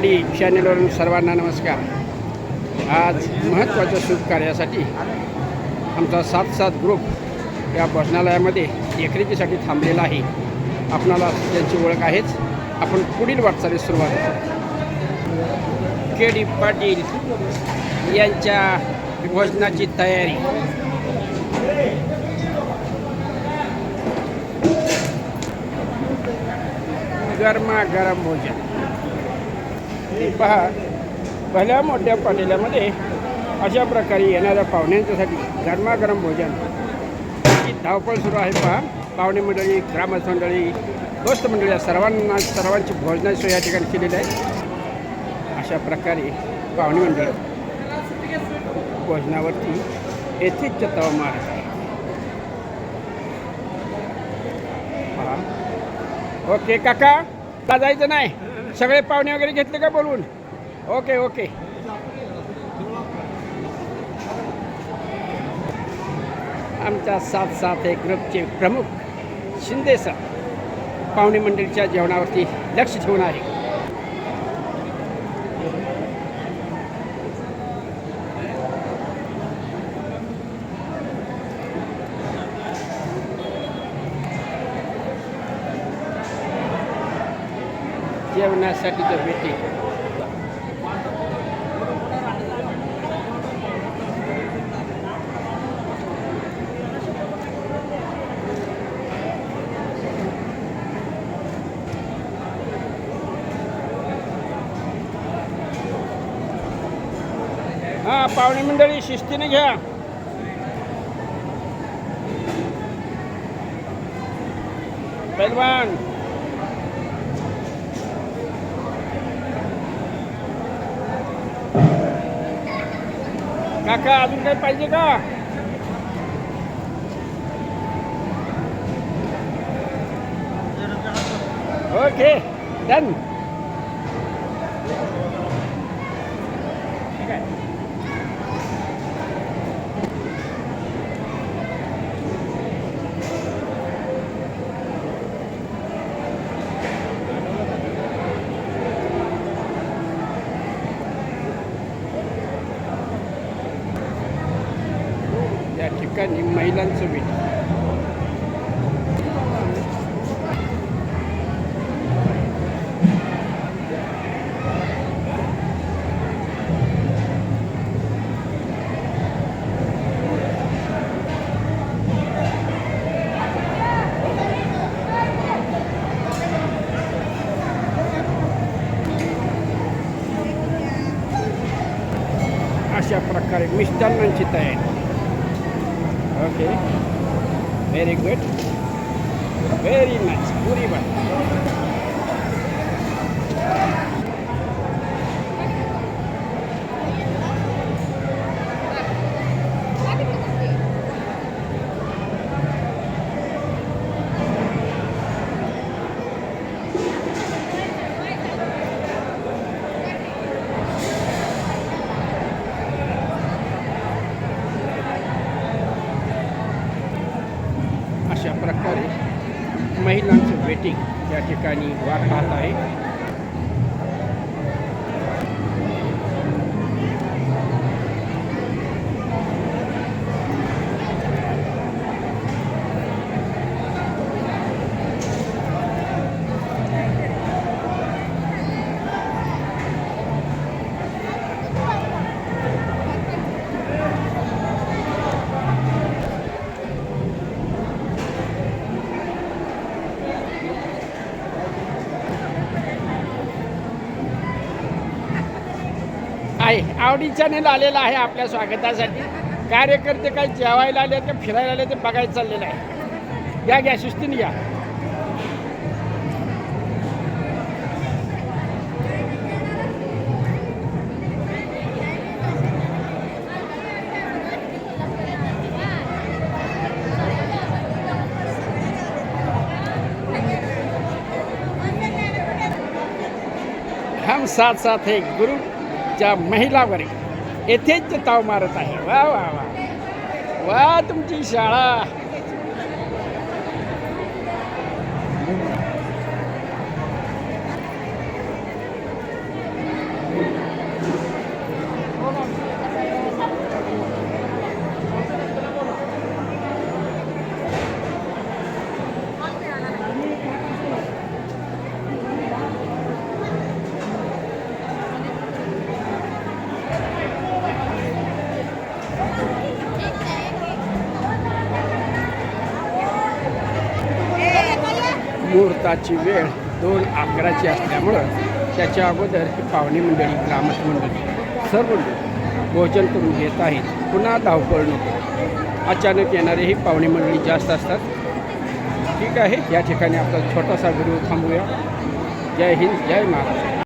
केडीपाडी चॅनेलवरून सर्वांना नमस्कार. आज महत्त्वाच्या शुभ कार्यासाठी आमचा सात सात ग्रुप या भोजनालयामध्ये देखरेखीसाठी थांबलेला आहे. आपणाला त्यांची ओळख आहेच. आपण पुढील वाटचालीस सुरुवात करू. के डी पाटील यांच्या भोजनाची तयारी. गरमागरम भोजन. हे पहा भल्या मोठ्या पातेल्यामध्ये अशा प्रकारे येणाऱ्या पाहुण्यांच्यासाठी गरमागरम भोजन. धावपळ सुरू आहे पहा. पाहुणे मंडळी ग्रामस्थ मंडळी दोस्त मंडळी सर्वांना सर्वांची भोजनाची सोय या ठिकाणी केलेली आहे. अशा प्रकारे पाहुणे मंडळी भोजनावरती येथेच तवा आहे ओके काका का जायचं नाही. सगळे पाहुणे वगैरे घेतले का बोलवून? ओके ओके आमच्या साथ साथ एक ग्रुपचे प्रमुख शिंदे सर पाहुणे मंडळीच्या जेवणावरती लक्ष ठेवून आहे जेवणासाठी तर भेटे हा पाहुणे मंडळी शिस्तीने घ्या. पैलवान काका अजून काही पाहिजे का ओके डन या ठिकाणी महिलांचं वेट. अशा प्रकारे मिष्टान्नांची तयारी. Okay. Very good. Very nice. Puri one. प्रकारे महिलांचं वेटिंग या ठिकाणी वाढ पाहत आहे. आहे. आवडी चॅनेल आलेला आहे आपल्या स्वागतासाठी. कार्यकर्ते काही जेवायला आले ते फिरायला आले ते बघायला चाललेलं आहे. घ्या घ्या शिस्तीने घ्या हम साथ साथ है गुरु। आमच्या महिला वर्ग येथेच ताव मारत आहे. वा वा वा. वा तुमची शाळा. मुहूर्ताची वेळ दोन अकराची असल्यामुळं त्याच्या अगोदर ही पाहुणे मंडळी ग्रामस्थ मंडळी सर्व भोजन करून घेत आहेत. पुन्हा धावपळ नको. अचानक येणारे ही पाहुणे मंडळी जास्त असतात. ठीक आहे या ठिकाणी आपला छोटासा व्हिडिओ थांबूया. जय हिंद जय महाराष्ट्र.